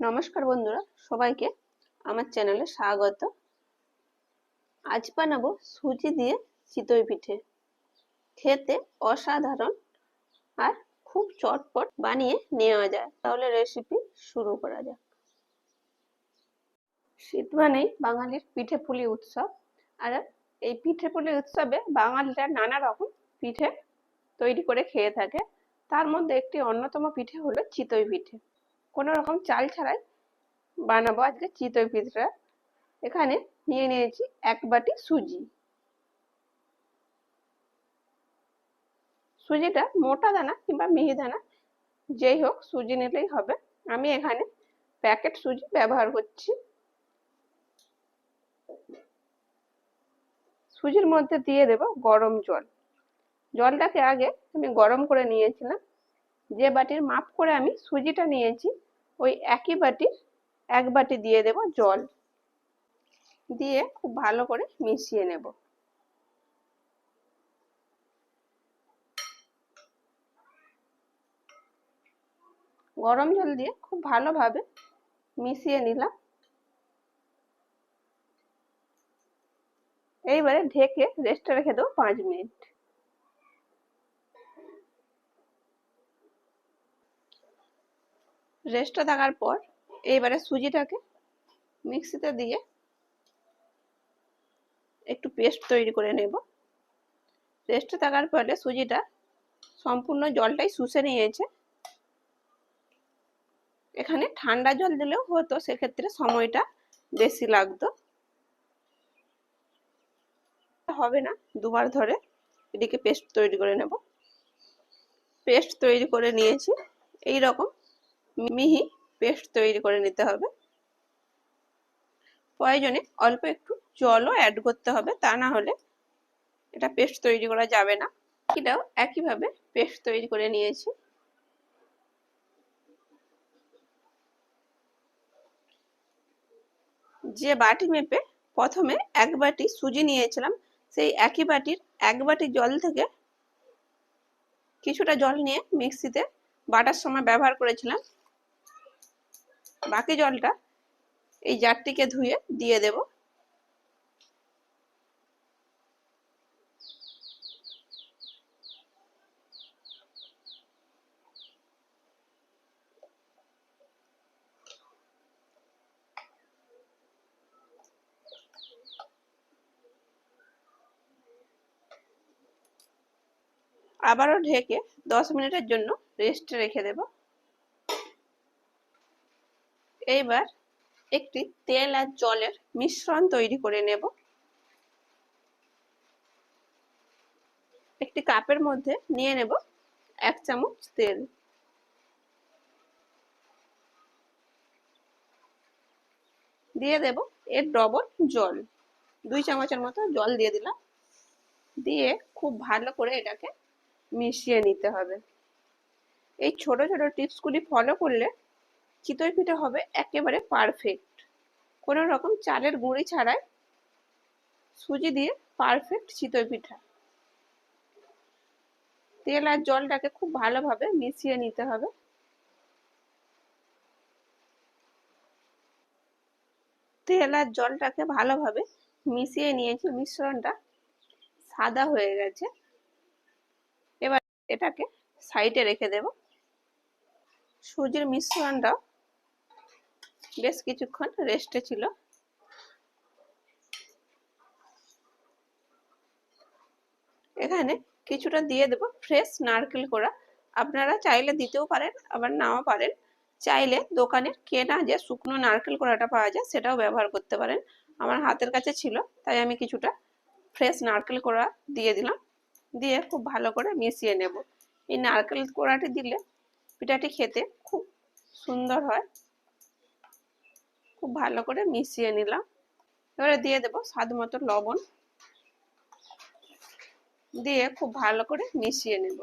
নমস্কার বন্ধুরা, সবাইকে আমার চ্যানেলে স্বাগত। আজ বানাবো সুজি দিয়ে চিতই পিঠে। খেতে অসাধারণ আর খুব চটপট বানিয়ে নেওয়া যায়। তাহলে রেসিপি শুরু করা যাক। শীত মানেই বাঙালির পিঠে পুলি উৎসব। আর এই পিঠে পুলি উৎসবে বাঙালিরা নানা রকম পিঠে তৈরি করে খেয়ে থাকে। তার মধ্যে একটি অন্যতম পিঠে হলো চিতই পিঠে। কোনো রকম চাল ছাড়াই বানাবো আজকে চিতই পিঠা এখানে নিয়ে নিয়েছি এক বাটি সুজি। সুজিটা মোটা দানা কিংবা মিহি দানা, যেই হোক সুজি নিলেই হবে। আমি এখানে প্যাকেট সুজি ব্যবহার করছি। সুজির মধ্যে দিয়ে দেব গরম জল। জলটাকে আগে আমি গরম করে নিয়েছিলাম। যে বাটির মাপ করে আমি সুজিটা নিয়েছি ওই একই বাটির এক বাটি দিয়ে দেব জল। দিয়ে খুব ভালো করে মিশিয়ে নেব। গরম জল দিয়ে খুব ভালোভাবে মিশিয়ে নিলাম। এইবারে ঢেকে রেস্টে রেখে দেবো পাঁচ মিনিট। রেস্টে থাকার পর এইবারে সুজিটাকে মিক্সিতে দিয়ে একটু পেস্ট তৈরি করে নেব। রেস্টে থাকার ফলে সুজিটা সম্পূর্ণ জলটাই শুষে নিয়েছে। এখানে ঠান্ডা জল দিলেও হতো, সেক্ষেত্রে সময়টা বেশি লাগতো। হবে না, দুবার ধরে এদিকে পেস্ট তৈরি করে নেব। পেস্ট তৈরি করে নিয়েছি এই রকম মিহি পেস্ট তৈরি করে নিতে হবে। প্রয়োজনে অল্প একটু জলও অ্যাড করতে হবে, তা না হলে এটা পেস্ট তৈরি করা যাবে না। এটাও একইভাবে পেস্ট তৈরি করে নিয়েছি। যে বাটি মেপে প্রথমে এক বাটি সুজি নিয়েছিলাম, সেই একই বাটির এক বাটি জল থেকে কিছুটা জল নিয়ে মিক্সিতে বাটার সময় ব্যবহার করেছিলাম। বাকি জলটা এই জারটিকে ধুয়ে দিয়ে দেব। আবারও ঢেকে দশ মিনিটের জন্য রেস্টে রেখে দেব। এইবার একটি তেল আর জলের মিশ্রণ তৈরি করে নেব। একটি কাপের মধ্যে নিয়ে নেব এক চামচ তেল। দিয়ে দেব এর ডবল জল। দুই চামচের মতো জল দিয়ে দিলাম। দিয়ে খুব ভালো করে এটাকে মিশিয়ে নিতে হবে। এই ছোট ছোট টিপসগুলি ফলো করলে চিতই পিঠে হবে একেবারে পারফেক্ট কোনো রকম চালের গুঁড়ি ছাড়াই সুজি দিয়ে পারফেক্ট চিতই পিঠা। তেল আর জলটাকে খুব ভালোভাবে মিশিয়ে নিতে হবে। তেল আর জলটাকে ভালোভাবে মিশিয়ে নিয়েছি, মিশ্রণটা সাদা হয়ে গেছে। এবার এটাকে সাইডে রেখে দেব। সুজির মিশ্রণটা বেশ কিছুক্ষণ রেস্টে ছিল। এখানে কিছুটা দিয়ে দেব ফ্রেশ নারকেল কোড়া। আপনারা চাইলে দিতেও পারেন, আবার নাও পারেন। চাইলে দোকানের কেনা যে শুকনো নারকেল কোড়াটা পাওয়া যায়, সেটাও ব্যবহার করতে পারেন। আমার হাতের কাছে ছিল, তাই আমি কিছুটা ফ্রেশ নারকেল কোড়া দিয়ে দিলাম। দিয়ে খুব ভালো করে মিশিয়ে নেব। এই নারকেল কোড়াটি দিলে পিঠাটি খেতে খুব সুন্দর হয়। খুব ভালো করে মিশিয়ে নিলাম। এবারে দিয়ে দেব স্বাদ মতো লবণ। দিয়ে খুব ভালো করে মিশিয়ে নেব।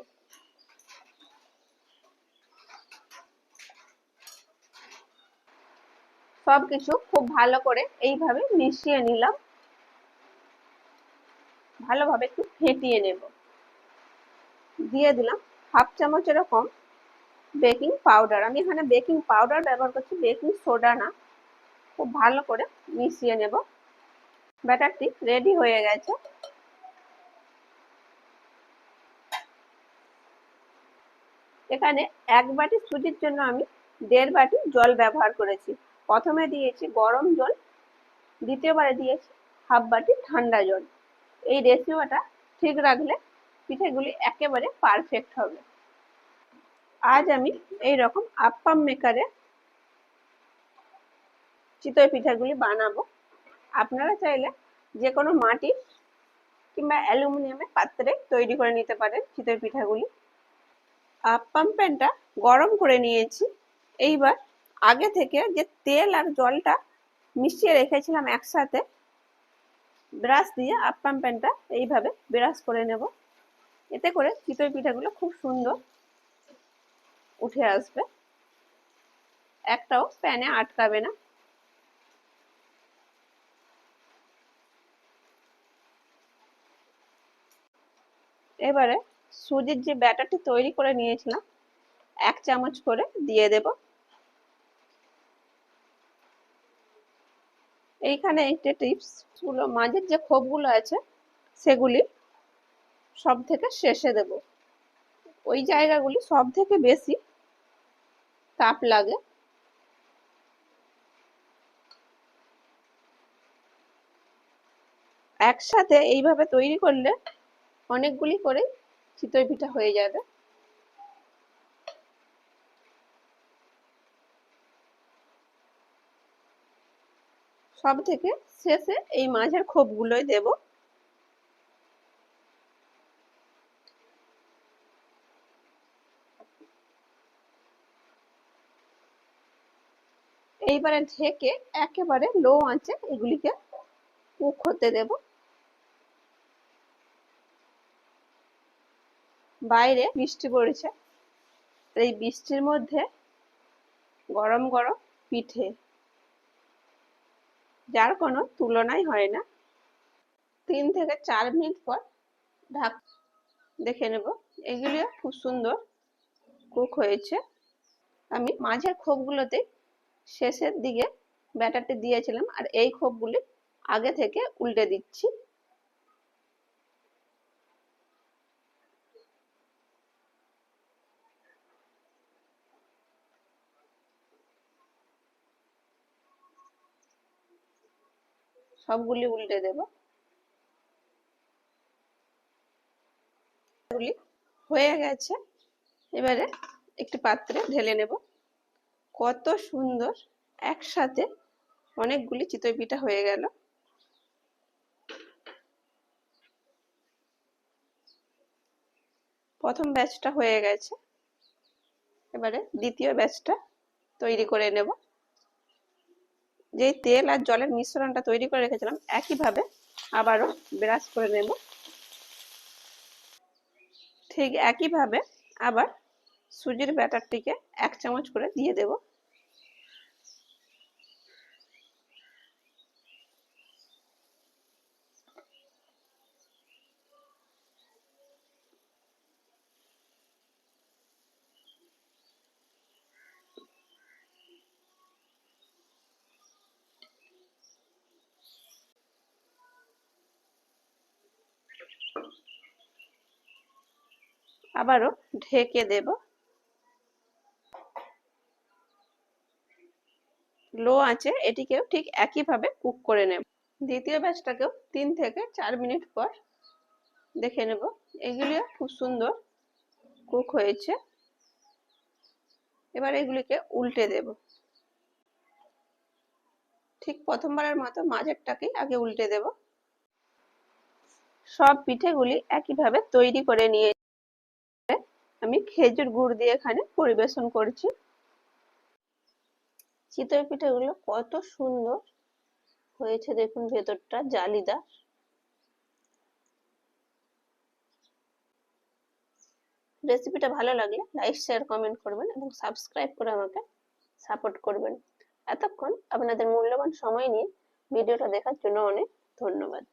সব কিছু খুব ভালো করে এইভাবে মিশিয়ে নিলাম। ভালোভাবে একটু ফেটিয়ে নেব। দিয়ে দিলাম হাফ চামচ এরকম বেকিং পাউডার। আমি এখানে বেকিং পাউডার ব্যবহার করছি, বেকিং সোডা না। খুব ভালো করে মিশিয়ে নেব। ব্যাটারটি রেডি হয়ে গেছে। এখানে এক বাটি সুজির জন্য আমি দেড় বাটি জল ব্যবহার করেছি। প্রথমে দিয়েছি গরম জল, দ্বিতীয়বারে দিয়েছি হাফ বাটি ঠান্ডা জল। এই রেসিওটা ঠিক রাখলে পিঠেগুলি একেবারে পারফেক্ট হবে। আজ আমি এই রকম আপ্পাম মেকারে চিতই পিঠাগুলি বানাবো। আপনারা চাইলে যে কোনো মাটির কিংবা অ্যালুমিনিয়ামের পাত্রে তৈরি করে নিতে পারেন চিতই পিঠাগুলি। আপ্পাম প্যানটা গরম করে নিয়েছি। এইবার আগে থেকে যে তেল আর জলটা মিশিয়ে রেখেছিলাম একসাথে, ব্রাশ দিয়ে আপ্পাম প্যানটা এইভাবে ব্রাশ করে নেব। এতে করে চিতই পিঠাগুলো খুব সুন্দর উঠে আসবে। একটাও প্যানে আটকাবে না। এবারে সুজির যে ব্যাটারটি তৈরি করে নিয়েছিলাম, এক চামচ করে দিয়ে দেব। এইখানে একটি টিপস, গুলো, মাঝের যে খোপগুলো আছে, সেগুলি সব থেকে শেষে দেব। ওই জায়গাগুলি সব থেকে বেশি তাপ লাগে। একসাথে এইভাবে তৈরি করলে অনেকগুলি করে চিতই পিঠা হয়ে যাবে। সব থেকে শেষে এই মাঝের খোপগুলোই দেব। এইবারে ঢেকে একেবারে লো আঁচে এগুলিকে কুক হতে দেব। বাইরে বৃষ্টি পড়েছে। এই বৃষ্টির মধ্যে গরম গরম পিঠে। যার কোনো তুলনাই হয় না। তিন থেকে চার মিনিট পর ঢাক দেখে নেব। এগুলিও খুব সুন্দর কুক হয়েছে। আমি মাঝের খোপগুলোতে শেষের দিকে ব্যাটারটি দিয়েছিলাম। আর এই খোপগুলি আগে থেকে উল্টে দিচ্ছি। সবগুলি উল্টে দেব। হয়ে গেছে। এবারে একটি পাত্রে ঢেলে নেব। কত সুন্দর একসাথে অনেকগুলি চিতই পিঠা হয়ে গেল। প্রথম ব্যাচটা হয়ে গেছে। এবারে দ্বিতীয় ব্যাচটা তৈরি করে নেব। যে তেল আর জলের মিশ্রণটা তৈরি করে রেখেছিলাম, একইভাবে আবারও ব্রাশ করে নেব। ঠিক একইভাবে আবার সুজির ব্যাটারটিকে এক চামচ করে দিয়ে দেব। আবারও ঢেকে দেব। লো আছে এটিকেও ঠিক একইভাবে কুক করে নেব। দ্বিতীয় ব্যাচটাকেও তিন থেকে চার মিনিট পর দেখে নেব। এগুলিও খুব সুন্দর কুক হয়েছে। এবার এগুলিকে উল্টে দেব। ঠিক প্রথমবারের মতো মাঝেরটাকেই আগে উল্টে দেব। সব পিঠেগুলি একইভাবে তৈরি করে নিয়ে আমি খেজুর গুড় দিয়ে এখানে পরিবেশন করছি। চিতই পিঠেগুলো কত সুন্দর হয়েছে দেখুন ভেতরটা, জালিদার। রেসিপিটা ভালো লাগলে লাইক, শেয়ার, কমেন্ট করবেন এবং সাবস্ক্রাইব করে আমাকে সাপোর্ট করবেন। এতক্ষণ আপনাদের মূল্যবান সময় নিয়ে ভিডিওটা দেখার জন্য অনেক ধন্যবাদ।